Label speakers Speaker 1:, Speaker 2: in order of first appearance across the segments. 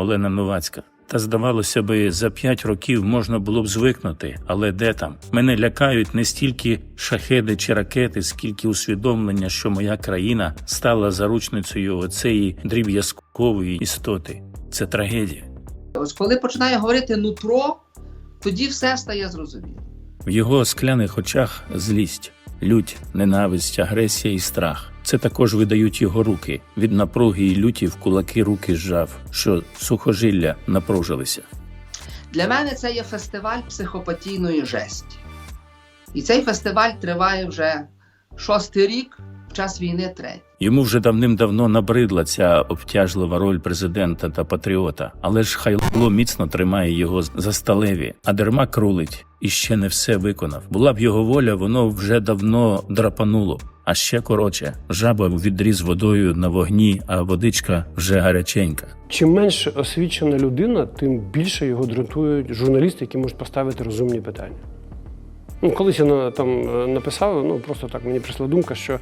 Speaker 1: Олена Новацька. Та здавалося би, за п'ять років можна було б звикнути, але де там? Мене лякають не стільки шахеди чи ракети, скільки усвідомлення, що моя країна стала заручницею оцеї дріб'язкової істоти. Це трагедія.
Speaker 2: Ось коли починає говорити нутро, тоді все стає зрозуміло.
Speaker 1: В його скляних очах злість, лють, ненависть, агресія і страх. Це також видають його руки. Від напруги і люті в кулаки руки зжав, що сухожилля напружилися.
Speaker 2: Для мене це є фестиваль психопатійної жесті. І цей фестиваль триває вже шостий рік, в час війни третій.
Speaker 1: Йому вже давним-давно набридла ця обтяжлива роль президента та патріота, але ж хайло міцно тримає його за сталеві, а дерма крулить і ще не все виконав. Була б його воля, воно вже давно драпануло. А ще коротше, жаба відріз водою на вогні, а водичка вже гаряченька.
Speaker 3: Чим менш освічена людина, тим більше його дратують журналісти, які можуть поставити розумні питання. Ну, колись я там е, написав, ну просто так мені прийшла думка, що е,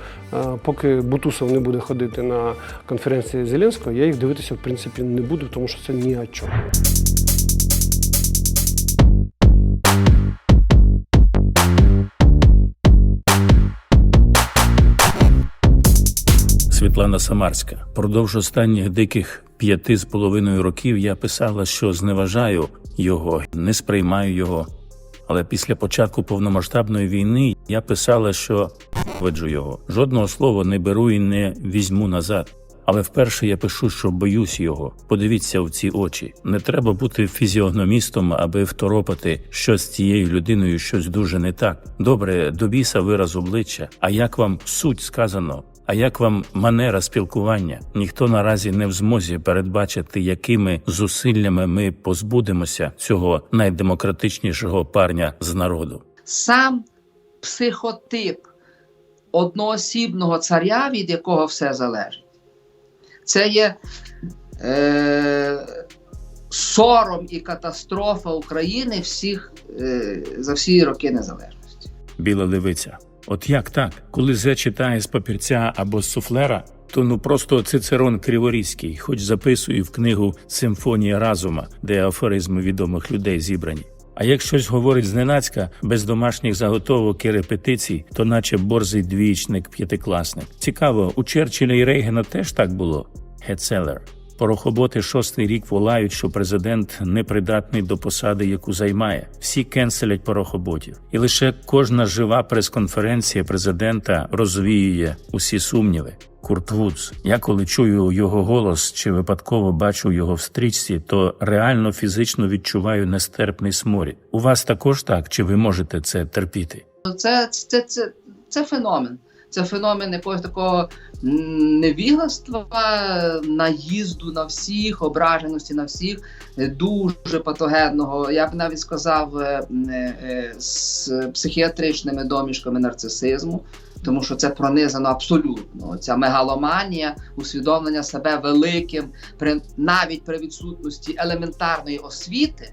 Speaker 3: поки Бутусов не буде ходити на конференції Зеленського, я їх дивитися в принципі не буду, тому що це ні о чому.
Speaker 1: Світлана Самарська. Продовж останніх диких п'яти з половиною років я писала, що зневажаю його, не сприймаю його. Але після початку повномасштабної війни я писала, що веджу його. Жодного слова не беру і не візьму назад. Але вперше я пишу, що боюсь його. Подивіться в ці очі. Не треба бути фізіогномістом, аби второпати, що з цією людиною щось дуже не так. Добре, до біса вираз обличчя. А як вам суть сказано? А як вам манера спілкування? Ніхто наразі не в змозі передбачити, якими зусиллями ми позбудемося цього найдемократичнішого парня з народу.
Speaker 2: Сам психотип одноосібного царя, від якого все залежить, це є е, сором і катастрофа України всіх, е, за всі роки незалежності.
Speaker 1: Біла левиця. От як так? Коли зе читає з папірця або з суфлера, то ну просто цицерон Криворізький, хоч записую в книгу Симфонія разума, де афоризми відомих людей зібрані. А як щось говорить зненацька, без домашніх заготовок і репетицій, то наче борзий двічник, п'ятикласник. Цікаво, у Черчилля і Рейгена теж так було? Гетцелер. Порохоботи шостий рік волають, що президент непридатний до посади, яку займає. Всі кенселять порохоботів, і лише кожна жива прес-конференція президента розвіює усі сумніви. Курт Вудс. Я коли чую його голос чи випадково бачу його в стрічці, то реально фізично відчуваю нестерпний сморід. У вас також так, чи ви можете це терпіти?
Speaker 2: Це, це, це, це феномен. Це феномен якогось такого невігластва, наїзду на всіх, ображеності на всіх, е, дуже патогенного. Я б навіть сказав е, е, з психіатричними домішками нарцисизму, тому що це пронизано абсолютно. Ця мегаломанія, усвідомлення себе великим, при навіть при відсутності елементарної освіти.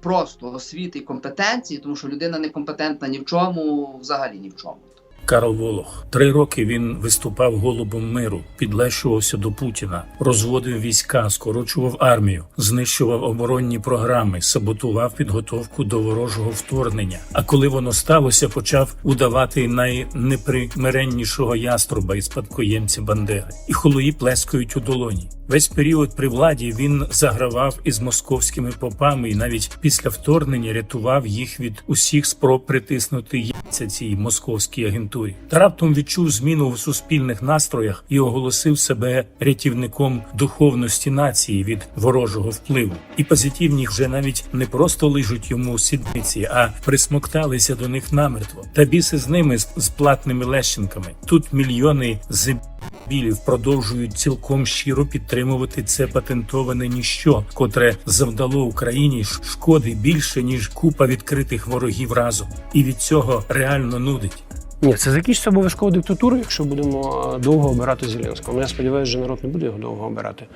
Speaker 2: Просто освіти і компетенції, тому що людина не компетентна ні в чому, взагалі ні в чому.
Speaker 1: Карл Волох. Три роки він виступав голубом миру, підлещувався до Путіна, розводив війська, скорочував армію, знищував оборонні програми, саботував підготовку до ворожого вторгнення. А коли воно сталося, почав удавати найнепримиреннішого яструба і спадкоємця Бандери. І холої плескають у долоні. Весь період при владі він загравав із московськими попами і навіть після вторгнення рятував їх від усіх спроб притиснути яйця цій московській агентурі. Та раптом відчув зміну в суспільних настроях і оголосив себе рятівником духовності нації від ворожого впливу. І позитивні вже навіть не просто лижуть йому сідниці, а присмокталися до них намертво. Та біси з ними з, платними лещенками. Тут мільйони з білів продовжують цілком щиро підтримувати це патентоване ніщо, котре завдало Україні шкоди більше ніж купа відкритих ворогів разом, і від цього реально нудить.
Speaker 3: Ні, це закінчиться обов'язково диктатурою, якщо будемо е, довго обирати Зеленського. Ну, Я сподіваюся, що народ не буде його довго обирати.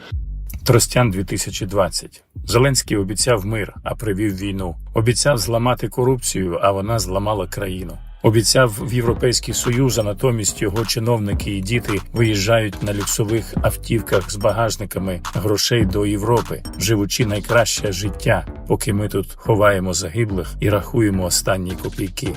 Speaker 1: Тростян 2020. Зеленський обіцяв мир, а привів війну. Обіцяв зламати корупцію, а вона зламала країну. Обіцяв в Європейський Союз, а натомість його чиновники і діти виїжджають на люксових автівках з багажниками грошей до Європи, живучи найкраще життя, поки ми тут ховаємо загиблих і рахуємо останні копійки.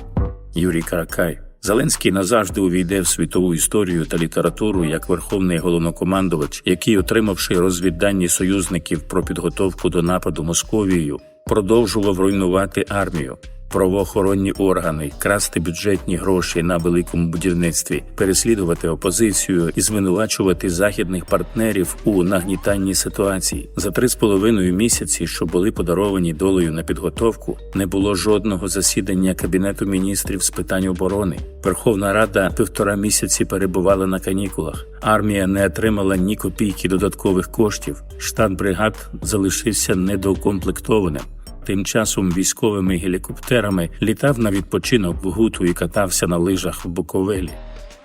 Speaker 1: Юрій Каракай. Зеленський назавжди увійде в світову історію та літературу як верховний головнокомандувач, який, отримавши розвіддані союзників про підготовку до нападу Московією, продовжував руйнувати армію, правоохоронні органи, красти бюджетні гроші на великому будівництві, переслідувати опозицію і звинувачувати західних партнерів у нагнітанні ситуації. За три з половиною місяці, що були подаровані долею на підготовку, не було жодного засідання кабінету міністрів з питань оборони. Верховна Рада півтора місяці перебувала на канікулах. Армія не отримала ні копійки додаткових коштів. Штат бригад залишився недоукомплектованим. Тим часом військовими гелікоптерами літав на відпочинок в Гуту і катався на лижах в Буковелі.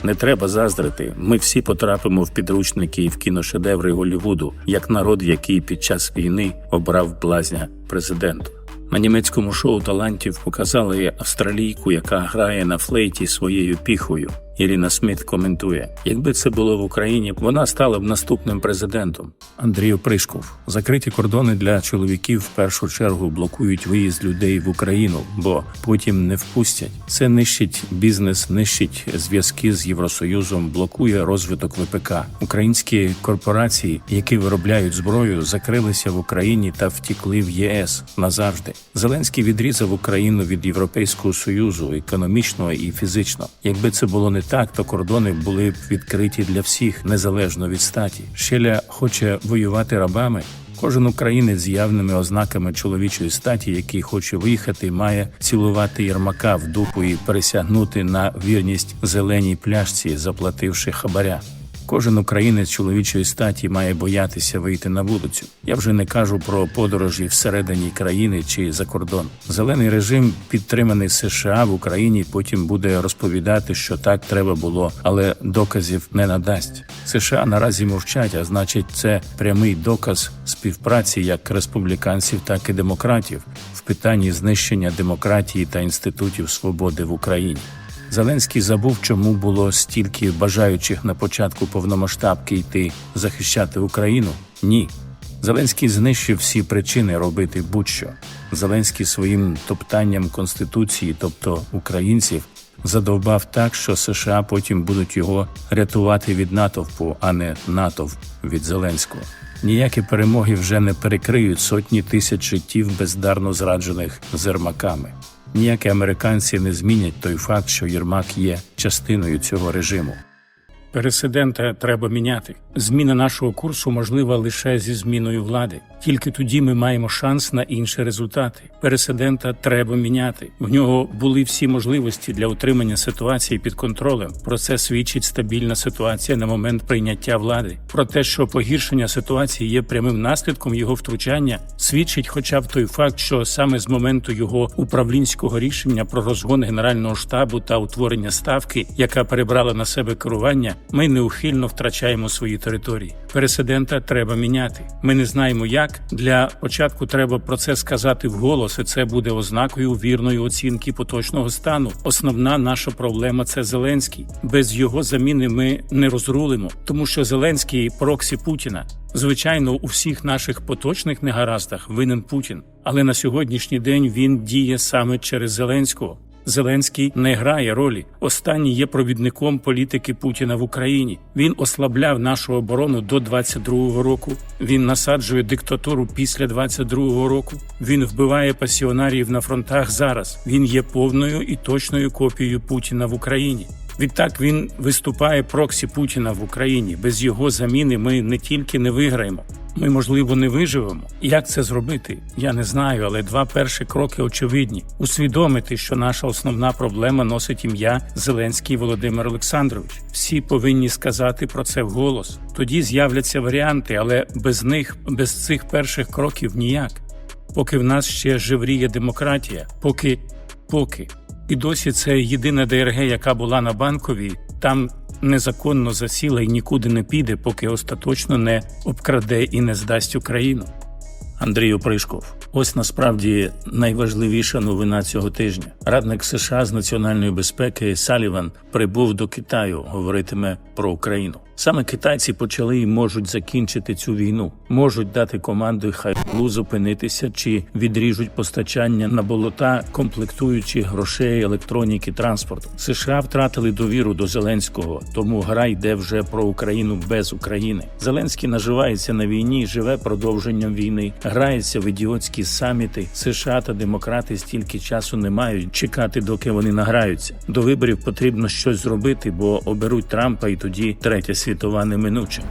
Speaker 1: Не треба заздрити. Ми всі потрапимо в підручники і в кіношедеври Голлівуду, як народ, який під час війни обрав блазня президентом. На німецькому шоу талантів показали австралійку, яка грає на флейті своєю піхою. Ірина Сміт коментує: якби це було в Україні, вона стала б наступним президентом. Андрію Пришков закриті кордони для чоловіків в першу чергу блокують виїзд людей в Україну, бо потім не впустять. Це нищить бізнес, нищить зв'язки з Євросоюзом, блокує розвиток ВПК. Українські корпорації, які виробляють зброю, закрилися в Україні та втікли в ЄС назавжди. Зеленський відрізав Україну від Європейського союзу економічно і фізично. Якби це було не так, то кордони були б відкриті для всіх незалежно від статі. Щеля хоче воювати рабами. Кожен українець з явними ознаками чоловічої статі, який хоче виїхати, має цілувати Єрмака в дупу і пересягнути на вірність зеленій пляшці, заплативши хабаря. Кожен українець чоловічої статі має боятися вийти на вулицю. Я вже не кажу про подорожі всередині країни чи за кордон. Зелений режим, підтриманий США в Україні, потім буде розповідати, що так треба було, але доказів не надасть. США наразі мовчать, а значить, це прямий доказ співпраці як республіканців, так і демократів в питанні знищення демократії та інститутів свободи в Україні. Зеленський забув, чому було стільки бажаючих на початку повномасштабки йти захищати Україну? Ні. Зеленський знищив всі причини робити будь-що. Зеленський своїм топтанням конституції, тобто українців, задовбав так, що США потім будуть його рятувати від натовпу, а не натовп від Зеленського. Ніякі перемоги вже не перекриють сотні тисяч життів бездарно зраджених зермаками. Ніякі американці не змінять той факт, що Єрмак є частиною цього режиму. Пересидента треба міняти. Зміна нашого курсу можлива лише зі зміною влади. Тільки тоді ми маємо шанс на інші результати. Пересидента треба міняти. В нього були всі можливості для утримання ситуації під контролем. Про це свідчить стабільна ситуація на момент прийняття влади. Про те, що погіршення ситуації є прямим наслідком його втручання, свідчить, хоча б той факт, що саме з моменту його управлінського рішення про розгон генерального штабу та утворення ставки, яка перебрала на себе керування, ми неухильно втрачаємо свої території. Пересидента треба міняти. Ми не знаємо, як для початку треба про це сказати вголос, і це буде ознакою вірної оцінки поточного стану. Основна наша проблема це Зеленський. Без його заміни ми не розрулимо, тому що Зеленський проксі Путіна. Звичайно, у всіх наших поточних негараздах винен Путін, але на сьогоднішній день він діє саме через Зеленського. Зеленський не грає ролі. Останній є провідником політики Путіна в Україні. Він ослабляв нашу оборону до 22-го року. Він насаджує диктатуру після 22-го року. Він вбиває пасіонарів на фронтах зараз. Він є повною і точною копією Путіна в Україні. Відтак він виступає проксі Путіна в Україні. Без його заміни ми не тільки не виграємо, ми можливо не виживемо. Як це зробити? Я не знаю, але два перші кроки очевидні: усвідомити, що наша основна проблема носить ім'я Зеленський Володимир Олександрович. Всі повинні сказати про це вголос. Тоді з'являться варіанти, але без них, без цих перших кроків ніяк. Поки в нас ще живріє демократія, поки поки. І досі це єдина ДРГ, яка була на банковій, там незаконно засіла і нікуди не піде, поки остаточно не обкраде і не здасть Україну. Андрій Опришков. Ось насправді найважливіша новина цього тижня. Радник США з національної безпеки Саліван прибув до Китаю, говоритиме про Україну. Саме китайці почали і можуть закінчити цю війну, можуть дати команду хайлу зупинитися чи відріжуть постачання на болота, комплектуючи грошей, електроніки, транспорту. США втратили довіру до Зеленського, тому гра йде вже про Україну без України. Зеленський наживається на війні, живе продовженням війни, грається в ідіотські саміти. США та демократи стільки часу не мають чекати, доки вони награються. До виборів потрібно щось зробити, бо оберуть Трампа, і тоді третя світова неминуча.